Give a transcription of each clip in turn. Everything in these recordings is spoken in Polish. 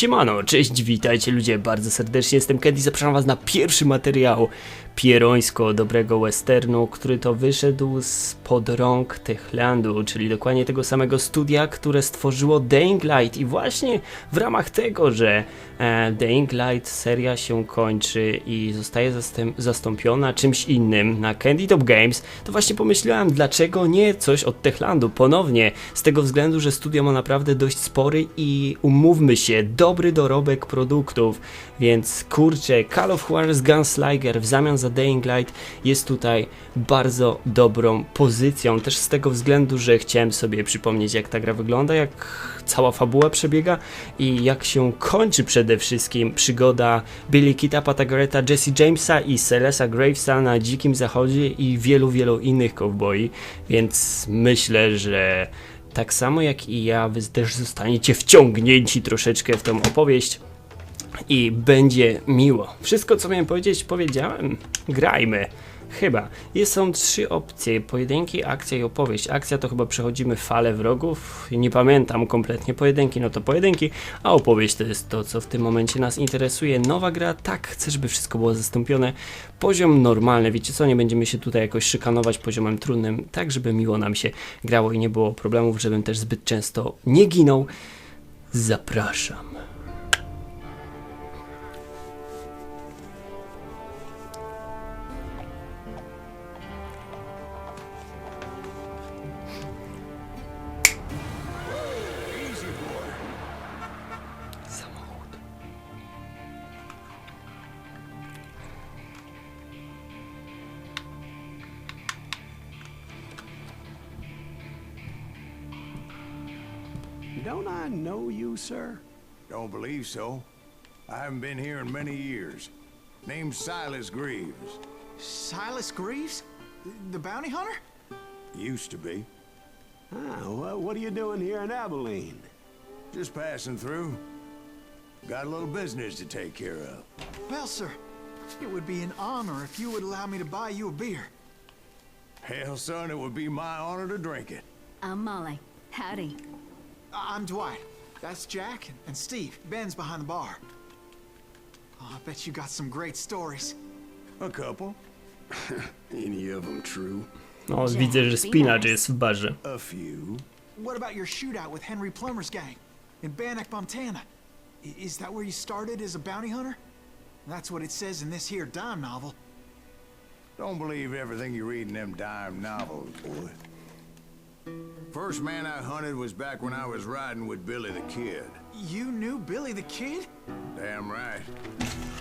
Siemano, cześć, witajcie ludzie, bardzo serdecznie. Jestem Candy, zapraszam was na pierwszy materiał pierońsko dobrego westernu, który to wyszedł z pod rąk Techlandu, czyli dokładnie tego samego studia, które stworzyło Dying Light i właśnie w ramach tego, że Dying Light seria się kończy i zostaje zastąpiona czymś innym. Na Candy Top Games, to właśnie pomyślałem, dlaczego nie coś od Techlandu. Ponownie, z tego względu, że studio ma naprawdę dość spory i umówmy się, dobry dorobek produktów, więc kurczę, Call of Juarez Gunslinger w zamian za Dying Light jest tutaj bardzo dobrą pozycją, też z tego względu, że chciałem sobie przypomnieć jak ta gra wygląda, jak cała fabuła przebiega i jak się kończy przede wszystkim przygoda Billy Kita, Patagoreta, Jesse Jamesa i Celesa Gravesa na Dzikim Zachodzie i wielu, wielu innych cowboyi, więc myślę, że tak samo jak i ja, wy też zostaniecie wciągnięci troszeczkę w tą opowieść i będzie miło. Wszystko, co miałem powiedzieć, powiedziałem. Grajmy. Chyba. Jest, są trzy opcje: pojedynki, akcja i opowieść. Akcja to chyba przechodzimy falę wrogów. Nie pamiętam kompletnie. Pojedynki, no to pojedynki, a opowieść to jest to, co w tym momencie nas interesuje. Nowa gra, tak, chcę, żeby wszystko było zastąpione. Poziom normalny, wiecie co, nie będziemy się tutaj jakoś szykanować poziomem trudnym, tak, żeby miło nam się grało i nie było problemów, żebym też zbyt często nie ginął. Zapraszam. Don't I know you, sir? Don't believe so. I haven't been here in many years. Name's Silas Greaves. Silas Greaves? The bounty hunter? Used to be. Ah, well, what are you doing here in Abilene? Just passing through. Got a little business to take care of. Well, sir, it would be an honor if you would allow me to buy you a beer. Hell, son, it would be my honor to drink it. I'm Molly. Howdy. I- I'm Dwight. That's Jack and- and Steve. Ben's behind the bar. Oh, I bet you got some great stories. A couple. Any of them true? No, widzę, że spinacz jest w barze. A few. What about your shootout with Henry Plummer's gang in Bannock, Montana? Is that where you started as a bounty hunter? That's what it says in this here dime novel. Don't believe everything you read in them dime novels, boy. First man I hunted was back when I was riding with Billy the Kid. You knew Billy the Kid? Damn right.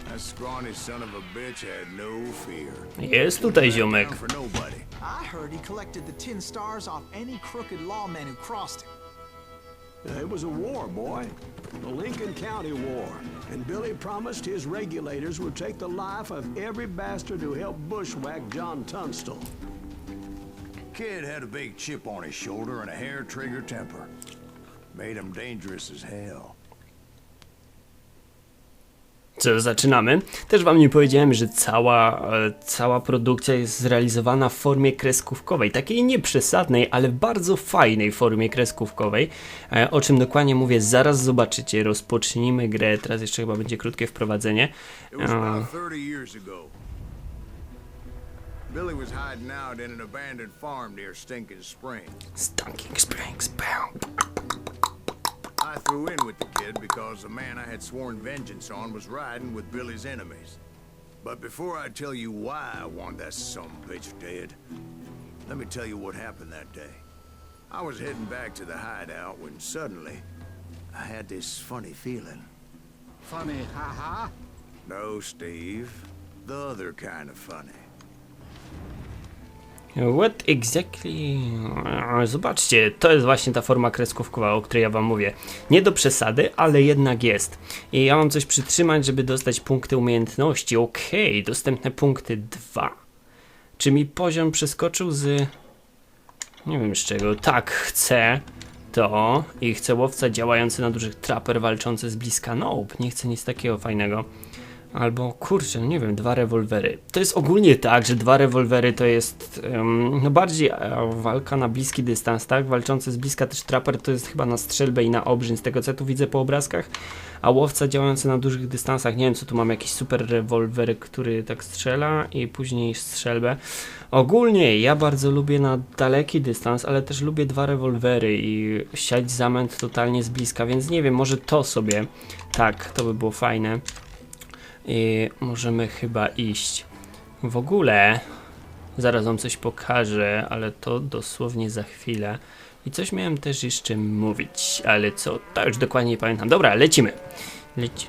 That scrawny son of a bitch had no fear. Jest tutaj ziomek. Down for nobody. I heard he collected the tin stars off any crooked lawmen who crossed him. Uh, It was a war, boy. The Lincoln County War. And Billy promised his regulators would take the life of every bastard who helped bushwhack John Tunstall. Kid had a big chip on his shoulder and a hair trigger temper. Made him dangerous as hell. Co, zaczynamy? Też wam nie powiedziałem, że cała, e, cała produkcja jest zrealizowana w formie kreskówkowej. Takiej nieprzesadnej, ale bardzo fajnej formie kreskówkowej. E, O czym dokładnie mówię, zaraz zobaczycie. Rozpocznijmy grę. Teraz jeszcze chyba będzie krótkie wprowadzenie. It was E, about 30 years ago. Billy was hiding out in an abandoned farm near Stinking Springs. Stinking Springs. Pow. I threw in with the kid because the man I had sworn vengeance on was riding with Billy's enemies. But before I tell you why I want that some bitch dead, let me tell you what happened that day. I was heading back to the hideout when suddenly I had this funny feeling. Funny, haha. No, Steve. The other kind of funny. What exactly... Zobaczcie, to jest właśnie ta forma kreskówkowa, o której ja wam mówię. Nie do przesady, ale jednak jest. I ja mam coś przytrzymać, żeby dostać punkty umiejętności. Okej, dostępne punkty 2. Czy mi poziom przeskoczył z... Nie wiem z czego. Tak, chcę to i chcę łowca działający na dużych traper walczący z bliska. Nope, nie chcę nic takiego fajnego. Albo kurczę, no nie wiem, dwa rewolwery. To jest ogólnie tak, że dwa rewolwery to jest em, no bardziej e, walka na bliski dystans, tak? Walczący z bliska też traper to jest chyba na strzelbę i na obrzyn, z tego co ja tu widzę po obrazkach. A łowca działający na dużych dystansach, nie wiem co tu mam, jakiś super rewolwer, który tak strzela i później strzelbę. Ogólnie ja bardzo lubię na daleki dystans, ale też lubię dwa rewolwery i siać zamęt totalnie z bliska, więc nie wiem, może to sobie, tak, to by było fajne. I możemy chyba iść. W ogóle, zaraz wam coś pokażę, ale to dosłownie za chwilę. I coś miałem też jeszcze mówić, ale co, to już dokładnie nie pamiętam. Dobra, lecimy. Leci.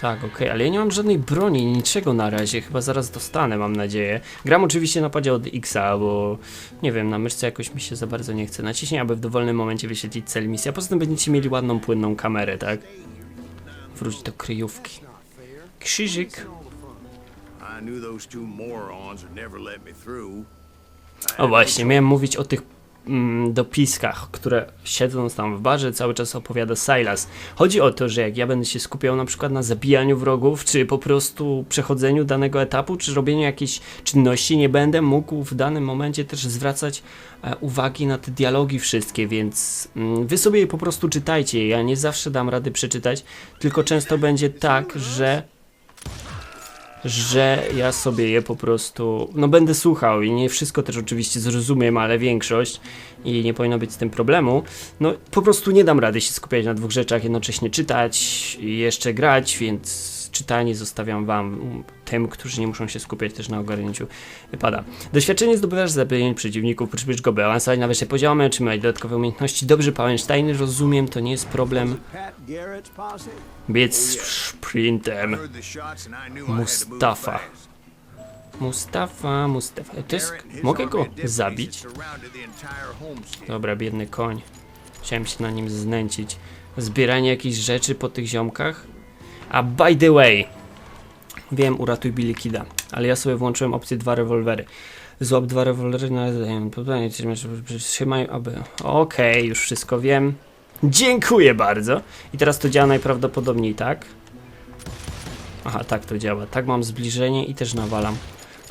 Tak, okej, ale ja nie mam żadnej broni, niczego na razie, chyba zaraz dostanę, mam nadzieję. Gram oczywiście na padzie od Xa, bo nie wiem, na myszce jakoś mi się za bardzo nie chce. Naciśnij, aby w dowolnym momencie wyświetlić cel misji, a poza tym będziecie mieli ładną, płynną kamerę, tak? Wróć do kryjówki. Krzyżyk. O właśnie, miałem mówić o tych mm, dopiskach, które siedząc tam w barze cały czas opowiada Silas. Chodzi o to, że jak ja będę się skupiał na przykład na zabijaniu wrogów, czy po prostu przechodzeniu danego etapu, czy robieniu jakiejś czynności, nie będę mógł w danym momencie też zwracać e, uwagi na te dialogi wszystkie, więc mm, wy sobie je po prostu czytajcie. Ja nie zawsze dam rady przeczytać, tylko często będzie tak, że że ja sobie je po prostu, no będę słuchał i nie wszystko też oczywiście zrozumiem, ale większość i nie powinno być z tym problemu. No po prostu nie dam rady się skupiać na dwóch rzeczach, jednocześnie czytać i jeszcze grać, więc czytanie zostawiam wam, tym, którzy nie muszą się skupiać też na ogarnięciu pada. Doświadczenie zdobywasz z zabijania przeciwników, potrzebujesz go by awansować na wyższe poziomy, otrzymać dodatkowe umiejętności. Dobrze, Pałensteiny, rozumiem, to nie jest problem. Biec sprintem. Mustafa. Mustafa, Mustafa. To jest, mogę go zabić? Dobra, biedny koń. Chciałem się na nim znęcić. Zbieranie jakichś rzeczy po tych ziomkach. A by the way, wiem, uratuj Billy Kida, ale ja sobie włączyłem opcję dwa rewolwery. Złap dwa rewolwery na czy masz trzymaj, aby. Okej, już wszystko wiem. Dziękuję bardzo. I teraz to działa najprawdopodobniej tak. Aha, tak to działa. Tak mam zbliżenie i też nawalam.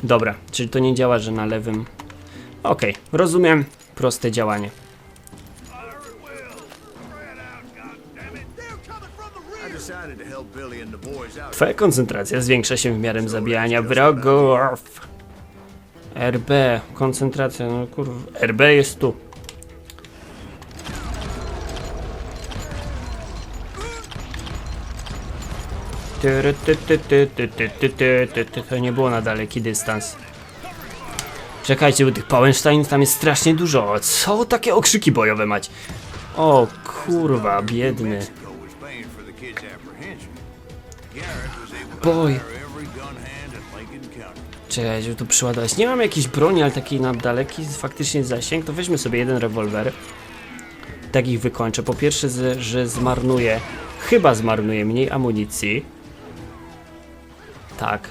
Dobra, czyli to nie działa, że na lewym. Okej, rozumiem. Proste działanie. Twoja koncentracja zwiększa się w miarę zabijania wrogów. RB, koncentracja, no kurwa, RB jest tu. To nie było na daleki dystans. Czekajcie, bo tych Pałensteinów tam jest strasznie dużo. Co takie okrzyki bojowe mać? O kurwa, biedny. Boy. Czekaj, żeby tu przyładować. Nie mam jakiejś broni, ale takiej na daleki faktycznie zasięg, to weźmy sobie jeden rewolwer. Tak ich wykończę. Po pierwsze, że zmarnuję, chyba zmarnuję mniej amunicji. Tak.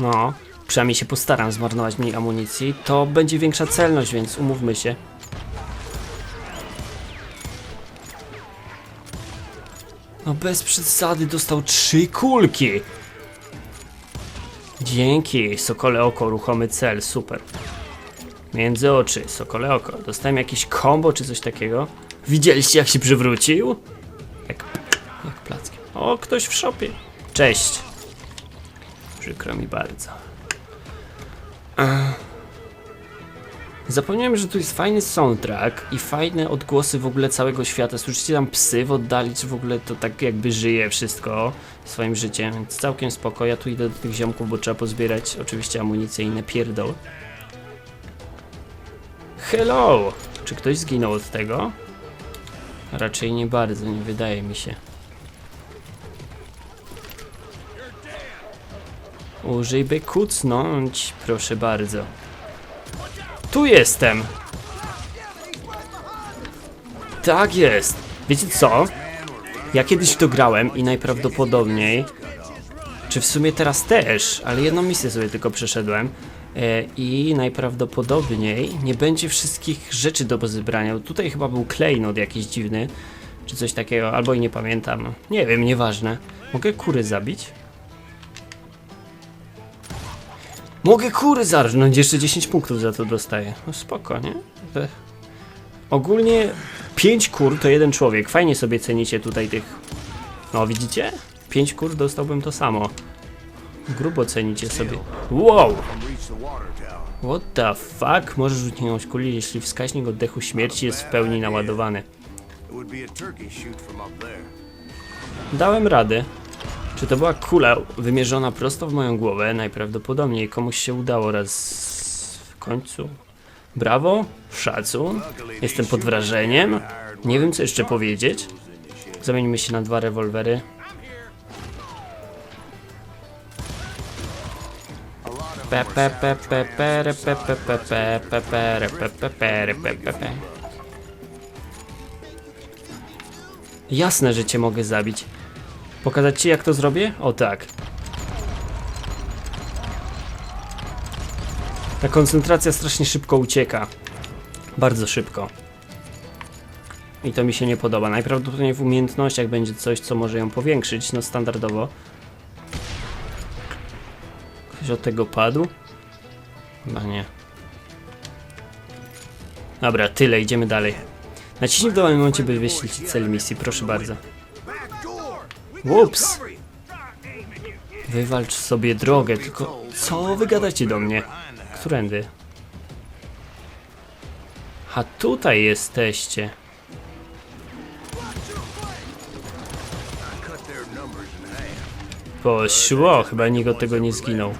No, przynajmniej się postaram zmarnować mniej amunicji. To będzie większa celność, więc umówmy się. No bez przesady dostał trzy kulki. Dzięki, sokole oko, ruchomy cel, super. Między oczy, sokole oko. Dostałem jakieś kombo czy coś takiego. Widzieliście jak się przywrócił? Jak, jak. O, ktoś w szopie. Cześć. Przykro mi bardzo. Ech. Zapomniałem, że tu jest fajny soundtrack i fajne odgłosy w ogóle całego świata. Słyszycie tam psy w oddali, czy w ogóle to tak jakby żyje wszystko swoim życiem, więc całkiem spoko. Ja tu idę do tych ziomków, bo trzeba pozbierać oczywiście amunicję i inne pierdoły. Hello! Czy ktoś zginął od tego? Raczej nie bardzo, nie wydaje mi się. Użyj by kucnąć, proszę bardzo. Tu jestem! Tak jest! Wiecie co? Ja kiedyś to grałem i najprawdopodobniej, czy w sumie teraz też, ale jedną misję sobie tylko przeszedłem e, i najprawdopodobniej nie będzie wszystkich rzeczy do zebrania. Tutaj chyba był klejnot jakiś dziwny, Czy coś takiego, albo i nie pamiętam. Nie wiem, nieważne. Mogę kury zabić? Mogę kury zarżnąć, jeszcze 10 punktów za to dostaję. No spoko, nie? Ogólnie 5 kur to jeden człowiek. Fajnie sobie cenicie tutaj tych... No widzicie? 5 kur dostałbym to samo. Grubo cenicie sobie. Wow! What the fuck? Możesz uniknąć kuli, jeśli wskaźnik oddechu śmierci jest w pełni naładowany. Dałem radę. Czy to była kula wymierzona prosto w moją głowę? Najprawdopodobniej komuś się udało raz w końcu. Brawo, szacun. Jestem pod wrażeniem. Nie wiem co jeszcze powiedzieć. Zamienimy się na dwa rewolwery. Jasne, że cię mogę zabić. Pokazać ci jak to zrobię? O tak. Ta koncentracja strasznie szybko ucieka. Bardzo szybko. I to mi się nie podoba. Najprawdopodobniej w umiejętnościach będzie coś, co może ją powiększyć, no standardowo. Ktoś od tego padł? Chyba nie. Dobra, tyle, idziemy dalej. Naciśnij w dowolnym momencie, by wyświetlić cel misji, proszę bardzo. Ups! Wywalcz sobie drogę, tylko co wy gadacie do mnie? Którędy? A tutaj jesteście. Poszło, chyba nikt od tego nie zginął.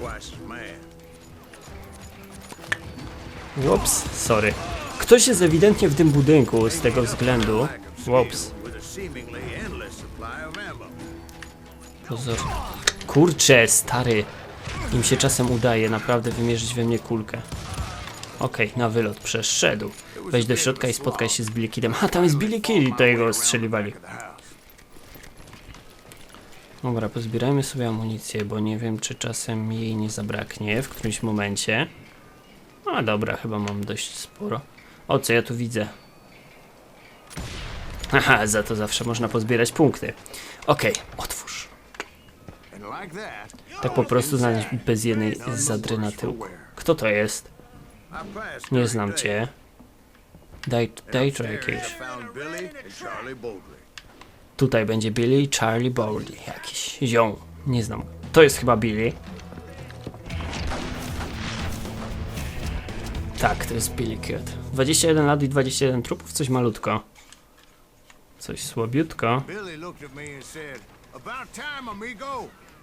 Ups, sorry. Ktoś jest ewidentnie w tym budynku z tego względu. Ups, pozor. Kurczę, stary. Im się czasem udaje naprawdę wymierzyć we mnie kulkę. Okej, na wylot przeszedł. Wejdź do środka i spotkaj się z Billy Kidem. A, tam jest Billy Kid. The house. Dobra, pozbierajmy sobie amunicję, bo nie wiem, czy czasem jej nie zabraknie w którymś momencie. A dobra, chyba mam dość sporo. O, co ja tu widzę? Haha, za to zawsze można pozbierać punkty. Okej, otwórz. Tak po prostu znaleźć bez jednej zadry na tyłku. Kto to jest? Nie znam cię. Daj, daj to jakieś. Tutaj będzie Billy i Charlie Bowley. Jakiś ziom. Nie znam. To jest chyba Billy. Tak, to jest Billy Kid. 21 lat i 21 trupów, coś malutko. Coś słabiutko.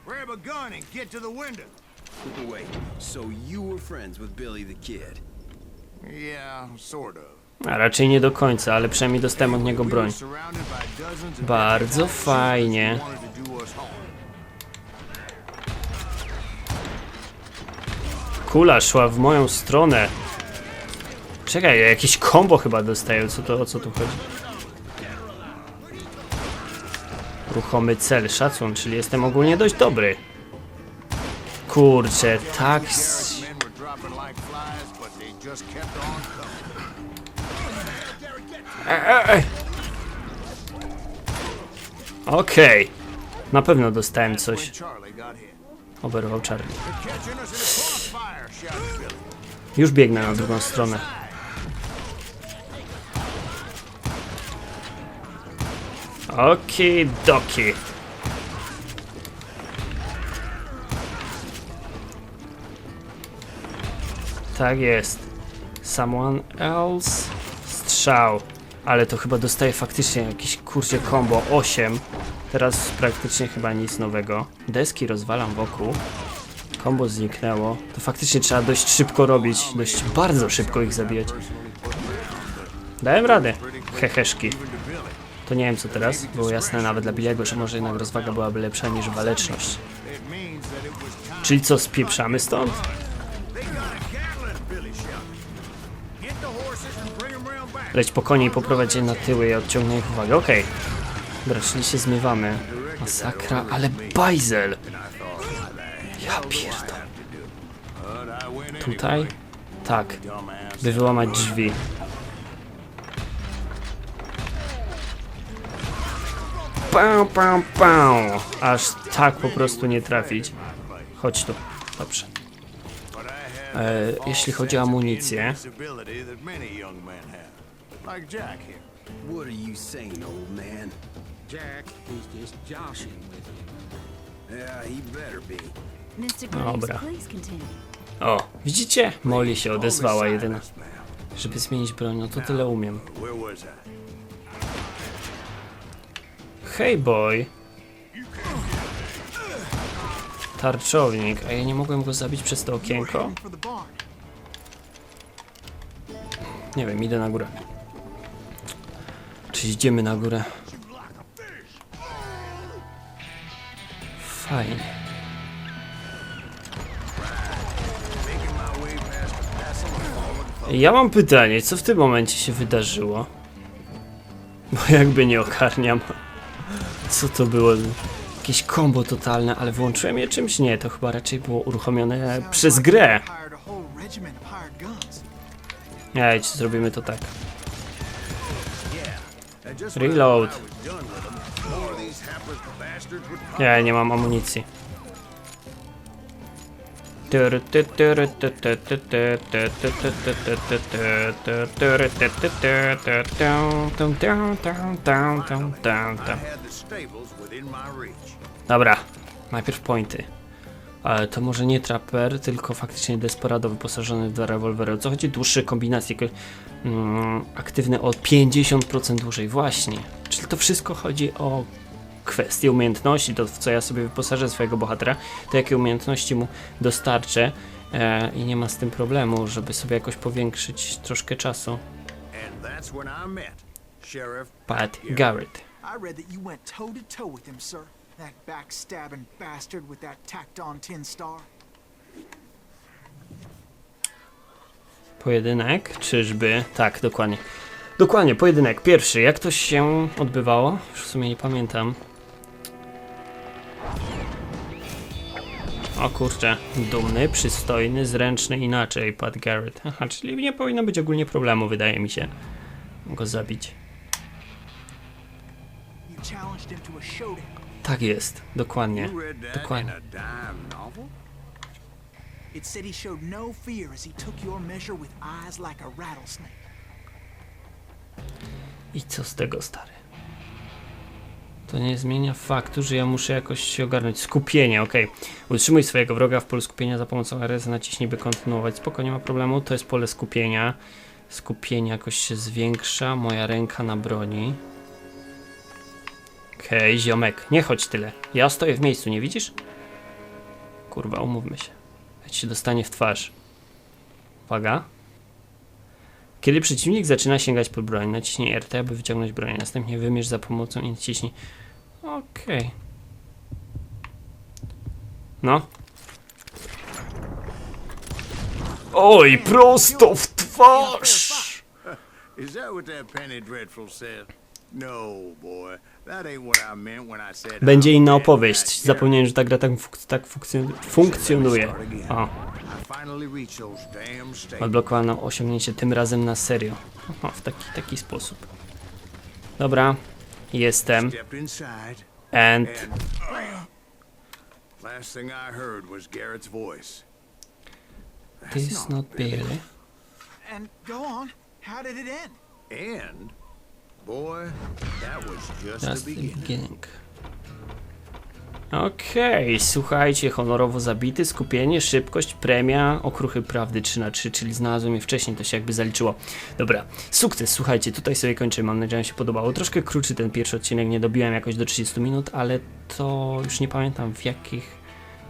Grab a gun and get to the window. Wait, so you were friends with Billy the Kid? Yeah, sort of. A raczej nie do końca, ale przynajmniej dostałem od niego broń. Bardzo fajnie. Kula szła w moją stronę. Czekaj, ja jakieś kombo chyba dostaję. Co to, o co tu chodzi? Ruchomy cel, szacun, czyli jestem ogólnie dość dobry. Kurczę, tak. kept on coming. Okej. Na pewno dostałem coś. Oberwał Charlie. Już biegnę na drugą stronę. Oki doki. Tak jest. Someone else? Strzał. Ale to chyba dostaje faktycznie jakiś kurczę combo 8. Teraz praktycznie chyba nic nowego. Deski rozwalam wokół. Kombo zniknęło. To faktycznie trzeba dość szybko robić. Dość bardzo szybko ich zabijać. Dałem radę. Heheszki. To nie wiem co teraz. Było jasne nawet dla Bilego, że może jednak rozwaga byłaby lepsza niż waleczność. Czyli co, spieprzamy stąd? Leć po konie i poprowadź je na tyły i odciągnę ich uwagę. Okej. Czyli się zmywamy. Masakra, ale bajzel! Ja pierdolę. Tutaj? Tak. By wyłamać drzwi. Pam, pam, pam. Aż tak po prostu nie trafić. Chodź tu. Dobrze. E, jeśli chodzi o amunicję. What are you saying, old man? Jack is just joshing with you. Yeah, he better be. Mr. Dobra. O, widzicie? Molly się odezwała jedyna. Żeby zmienić broń, no to tyle umiem. Hej boy. Tarczownik, a ja nie mogłem go zabić przez to okienko? Nie wiem, idę na górę. Czy idziemy na górę? Fajnie. Ja mam pytanie, co w tym momencie się wydarzyło? Bo jakby nie ogarniam. Co to było? Jakieś kombo totalne, ale włączyłem je czymś? Nie, to chyba raczej było uruchomione przez grę. Ej, czy zrobimy to tak? Reload. Nie, nie mam amunicji. Dobra, najpierw pointy. Ale to może nie trapper, tylko faktycznie desperado wyposażony w dwa rewolwery. O co chodzi? Dłuższe kombinacje. ko- Mm, aktywne o 50% dłużej. Właśnie. Czyli to wszystko chodzi o kwestie umiejętności, to w co ja sobie wyposażę swojego bohatera, to jakie umiejętności mu dostarczę e, i nie ma z tym problemu, żeby sobie jakoś powiększyć troszkę czasu. Pat Garrett. I read that you went toe to toe with him, sir. That backstabbing bastard with that tacked on tin star. Pojedynek, czyżby? Tak, dokładnie. Dokładnie, pojedynek. Pierwszy. Jak to się odbywało? Już w sumie nie pamiętam. O kurczę, dumny, przystojny, zręczny, inaczej, Pat Garrett. Aha, czyli nie powinno być ogólnie problemu, wydaje mi się, go zabić. Tak jest, dokładnie, dokładnie. a dime novel? It said he showed no fear as he took your measure with eyes like a rattlesnake. I co z tego, stary? To nie zmienia faktu, że ja muszę jakoś się ogarnąć. Skupienie, ok. Utrzymuj swojego wroga w polu skupienia za pomocą RS, naciśnij by kontynuować. Spoko, nie ma problemu. To jest pole skupienia. Skupienie jakoś się zwiększa. Moja ręka na broni. Okej, ziomek, nie chodź tyle. Ja stoję w miejscu, nie widzisz? Kurwa, umówmy się. Ja ci się dostanie w twarz. Uwaga. Kiedy przeciwnik zaczyna sięgać po broń, naciśnij RT, aby wyciągnąć broń. Następnie wymierz za pomocą i naciśnij. Okej. No. Oj, prosto w twarz! Is that what that penny dreadful said? No, boy. That ain't what I meant when I said Będzie inna opowieść. Zapomniałem, że ta gra tak, tak funkcjon funkcjonuje. O, Odblokoval nám osiągnięcie tym razem na serio. Aha, w taki, taki sposób. Dobra, jestem. And... Last thing I heard was Garrett's voice. This is not Bailey. And go on. How did it end? And, Boy, that was just, just the beginning. The beginning. Okej, słuchajcie, honorowo zabity, skupienie, szybkość, premia, okruchy prawdy 3 na 3 czyli znalazłem je wcześniej, to się jakby zaliczyło. Dobra, sukces, słuchajcie, tutaj sobie kończymy, mam nadzieję, że się podobało. Troszkę krótszy ten pierwszy odcinek, nie dobiłem jakoś do 30 minut, ale to już nie pamiętam w jakich,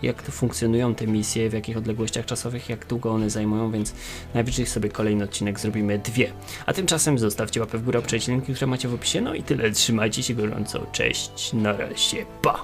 jak to funkcjonują te misje, w jakich odległościach czasowych, jak długo one zajmują, więc najwyżej sobie kolejny odcinek zrobimy dwie. A tymczasem zostawcie łapę w górę, obczajcie linki, które macie w opisie, no i tyle, trzymajcie się gorąco, cześć, na razie, pa!